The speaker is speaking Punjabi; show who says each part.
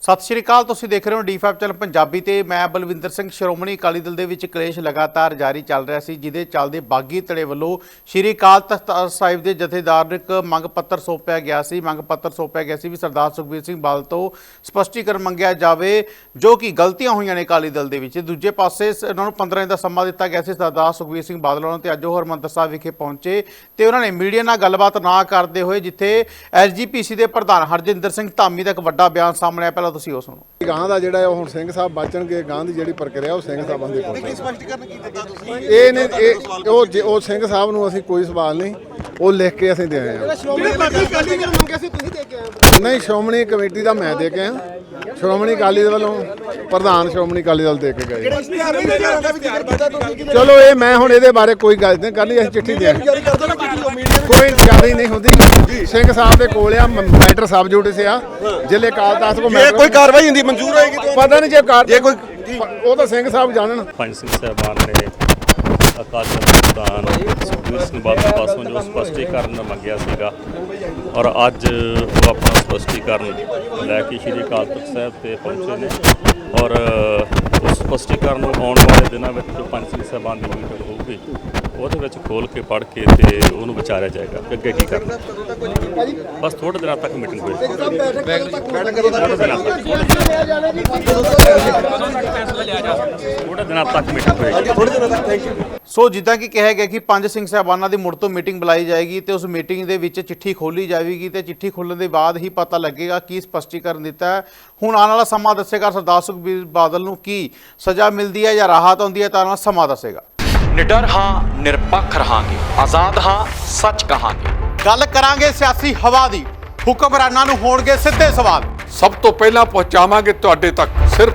Speaker 1: ਸਤਿ ਸ਼੍ਰੀ ਅਕਾਲ, ਤੁਸੀਂ ਦੇਖ ਰਹੇ ਹੋ ਡੀ5 ਚੈਨਲ ਪੰਜਾਬੀ ਤੇ ਮੈਂ ਬਲਵਿੰਦਰ ਸਿੰਘ ਸ਼੍ਰੋਮਣੀ ਅਕਾਲੀ ਦਲ ਦੇ ਵਿੱਚ ਕਲੇਸ਼ ਲਗਾਤਾਰ ਜਾਰੀ ਚੱਲ ਰਿਹਾ ਸੀ, ਜਿਹਦੇ ਚੱਲਦੇ ਬਾਗੀ ਧੜੇ ਵੱਲੋਂ ਸ਼੍ਰੀ ਅਕਾਲ ਤਖਤ ਸਾਹਿਬ ਦੇ ਜਥੇਦਾਰ ਨੂੰ ਇੱਕ ਮੰਗ ਪੱਤਰ ਸੌਂਪਿਆ ਗਿਆ ਸੀ। ਮੰਗ ਪੱਤਰ ਸੌਂਪਿਆ ਗਿਆ ਸੀ ਵੀ ਸਰਦਾਰ ਸੁਖਬੀਰ ਸਿੰਘ ਬਾਦਲ ਤੋਂ ਸਪਸ਼ਟੀਕਰਨ ਮੰਗਿਆ ਜਾਵੇ, ਜੋ ਕਿ ਗਲਤੀਆਂ ਹੋਈਆਂ ਨੇ ਅਕਾਲੀ ਦਲ ਦੇ ਵਿੱਚ। ਦੂਜੇ ਪਾਸੇ ਸ- ਉਹਨਾਂ ਨੂੰ 15 ਦਿਨ ਦਾ ਸਮਾਂ ਦਿੱਤਾ ਗਿਆ ਸੀ, ਸਰਦਾਰ ਸੁਖਬੀਰ ਸਿੰਘ ਬਾਦਲ ਉਹਨਾਂ ਤੇ ਅੱਜ ਉਹ ਹਰਮੰਦਰ ਸਾਹਿਬ ਵਿਖੇ ਪਹੁੰਚੇ ਤੇ ਉਹਨਾਂ ਨੇ ਮੀਡੀਆ ਨਾਲ ਗੱਲਬਾਤ ਨਾ ਕਰਦੇ ਹੋਏ, ਜਿੱਥੇ ਐਸਜੀਪੀਸੀ ਦੇ ਪ੍ਰਧਾਨ ਹਰਜਿੰਦਰ ਸਿੰਘ ਧਾਮੀ ਦਾ ਇੱਕ ਵੱਡਾ ਬਿਆਨ ਸਾਹਮਣੇ ਆਇਆ। ਪਹਿਲਾਂ ਤੁਸੀਂ ਉਹ ਸੁਣੋ।
Speaker 2: ਗਾਂ ਦਾ ਜਿਹੜਾ ਹੈ ਉਹ ਹੁਣ ਸਿੰਘ ਸਾਹਿਬ ਬਚਣਗੇ ਗਾਂ ਦੀ ਜਿਹੜੀ ਪ੍ਰਕਿਰਿਆ ਉਹ ਸਿੰਘ ਸਾਹਿਬਾਂ ਦੇ ਕੋਲ
Speaker 3: ਕੀ ਸਪਸ਼ਟੀਕਰਨ ਕੀ ਦਿੱਤਾ ਤੁਸੀਂ
Speaker 2: ਇਹ ਨੇ ਇਹ ਉਹ ਉਹ ਸਿੰਘ ਸਾਹਿਬ ਨੂੰ ਅਸੀਂ ਕੋਈ ਸਵਾਲ ਨਹੀਂ ਉਹ ਲਿਖ ਕੇ ਅਸੀਂ ਦੇ ਆਏ ਹਾਂ। ਨਹੀਂ ਸ਼੍ਰੋਮਣੀ ਕਮੇਟੀ ਦਾ ਮੈਂ ਦੇ ਕੇ ਆਇਆ। ਸ਼੍ਰੋਮਣੀ ਅਕਾਲੀ ਦਲ ਵੱਲੋਂ ਪ੍ਰਧਾਨ ਸ਼੍ਰੋਮਣੀ ਅਕਾਲੀ ਦਲ ਦੇ ਕੇ ਗਏ। ਚਲੋ ਇਹ ਮੈਂ ਹੁਣ ਇਹਦੇ ਬਾਰੇ ਕੋਈ ਗੱਲ ਨਹੀਂ ਕਰਨੀ ਅਸੀਂ ਚਿੱਠੀ ਦੇ ਕੋਈ ਜਾਰੀ ਨਹੀਂ ਹੁੰਦੀ। ਸਿੰਘ ਸਾਹਿਬ ਦੇ ਕੋਲ ਆ ਮੈਟਰ ਸਬ ਜੁੜੇ ਸੇ ਆ। ਜ਼ਿਲ੍ਹੇ ਕਾਲ ਤਖਤ ਕੋ ਮੈਟਰ
Speaker 3: ਕੋਈ ਕਾਰਵਾਈ ਹੁੰਦੀ ਮਨਜ਼ੂਰ ਹੋਏਗੀ
Speaker 2: ਪਤਾ ਨਹੀਂ ਜੇ ਕਾਰ
Speaker 3: ਜੇ ਕੋਈ
Speaker 2: ਉਹ ਤਾਂ ਸਿੰਘ ਸਾਹਿਬ ਜਾਣਨ।
Speaker 4: ਪੰਜ ਸਿੰਘ ਸਾਹਿਬਾਨ ਨੇ ਅਕਾਲ ਤਖਤ ਪ੍ਰਧਾਨ ਸੁਖਬੀਰ ਸਿੰਘ ਬਾਦਲ ਪਾਸੋਂ ਜੋ ਸਪਸ਼ਟੀਕਰਨ ਮੰਗਿਆ ਸੀਗਾ। ਔਰ ਅੱਜ ਉਹ ਆਪਣਾ ਸਪਸ਼ਟੀਕਰਨ ਲੈ ਕੇ ਸ਼੍ਰੀ ਅਕਾਲ ਤਖਤ ਸਾਹਿਬ ਤੇ ਪਹੁੰਚੇ ਨੇ। ਔਰ ਉਸ ਸਪਸ਼ਟੀਕਰਨ ਨੂੰ ਆਉਣ ਵਾਲੇ ਦਿਨਾਂ ਵਿੱਚ ਜੋ ਪੰਜ ਸਿੰਘ ਸਾਹਿਬਾਨ ਦੀ ਮੀਟਿੰਗ ਹੋਊਗੀ ਉਹਦੇ ਵਿੱਚ ਖੋਲ ਕੇ ਪੜ੍ਹ ਕੇ ਤੇ ਉਹਨੂੰ ਵਿਚਾਰਿਆ ਜਾਏਗਾ ਕਿ ਅੱਗੇ ਕੀ ਕਰਨਾ। ਬਸ ਥੋੜੇ ਦਿਨਾਂ ਤੱਕ ਮੀਟਿੰਗ ਹੋਏਗੀ।
Speaker 3: ਬੈਠਕ
Speaker 4: ਦਿਨਾਂ ਤੱਕ ਮੀਟਿੰਗ ਹੋਏਗੀ।
Speaker 3: ਥੋੜੇ ਦਿਨਾਂ ਤੱਕ ਥੈਂਕ ਯੂ
Speaker 1: ਸੋ ਜਿੱਦਾਂ ਕਿ ਕਿਹਾ ਗਿਆ ਕਿ ਪੰਜ ਸਿੰਘ ਸਾਹਿਬਾਨਾਂ ਦੀ ਮੁੜ ਤੋਂ ਮੀਟਿੰਗ ਬੁਲਾਈ ਜਾਏਗੀ ਤੇ ਉਸ ਮੀਟਿੰਗ ਦੇ ਵਿੱਚ ਚਿੱਠੀ ਖੋਲੀ ਜਾਵੇਗੀ ਤੇ ਚਿੱਠੀ ਖੋਲਣ ਦੇ ਬਾਅਦ ਹੀ ਪਤਾ ਲੱਗੇਗਾ ਕੀ ਸਪਸ਼ਟੀਕਰਨ ਦਿੱਤਾ ਹੈ। ਹੁਣ ਆਉਣ ਵਾਲਾ ਸਮਾਂ ਦੱਸੇਗਾ ਸਰਦਾਰ ਸੁਖਬੀਰ ਬਾਦਲ ਨੂੰ ਕੀ ਸਜ਼ਾ ਮਿਲਦੀ ਹੈ ਜਾਂ ਰਾਹਤ ਆਉਂਦੀ ਹੈ ਤਾਂ ਆਉਣ ਵਾਲਾ ਸਮਾਂ ਦੱਸੇਗਾ।
Speaker 5: ਨਿਡਰ ਹਾਂ ਨਿਰਪੱਖ ਰਹਾਂਗੇ। ਆਜ਼ਾਦ ਹਾਂ ਸੱਚ ਕਹਾਂਗੇ।
Speaker 1: ਗੱਲ ਕਰਾਂਗੇ ਸਿਆਸੀ ਹਵਾ ਦੀ। ਹੁਕਮਰਾਨਾਂ ਨੂੰ ਹੋਣਗੇ ਸਿੱਧੇ ਸਵਾਲ।
Speaker 6: ਸਭ ਤੋਂ ਪਹਿਲਾਂ ਪਹੁੰਚਾਵਾਂਗੇ ਤੁਹਾਡੇ ਤੱਕ ਸਿਰਫ